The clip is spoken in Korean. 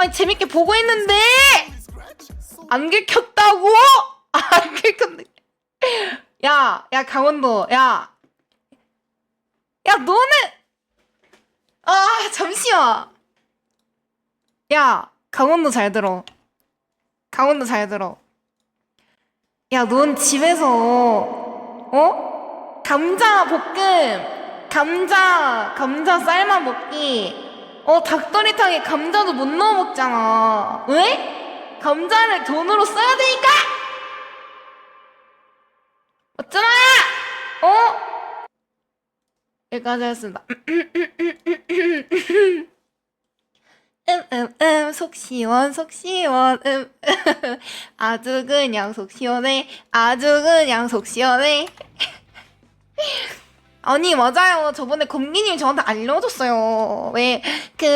아니 재밌게 보고 있는데 안 긁혔다고? 안 긁혔네. 야, 야 강원도, 야, 야 너는 아 잠시만. 야 강원도 잘 들어. 강원도 잘 들어. 야, 넌 집에서 어? 감자 볶음, 감자, 감자 삶아 먹기. 어, 닭도리탕에 감자도 못 넣어 먹잖아. 왜? 감자를 돈으로 써야 되니까. 어쩌나? 어? 여기까지 했습니다. 음, 음, 음, 속 시원, 속 시원, 음, 아주 그냥 속 시원해, 아주 그냥 속 시원해. 아니, 맞아요. 저번에 검기님 저한테 알려줬어요. 왜, 그,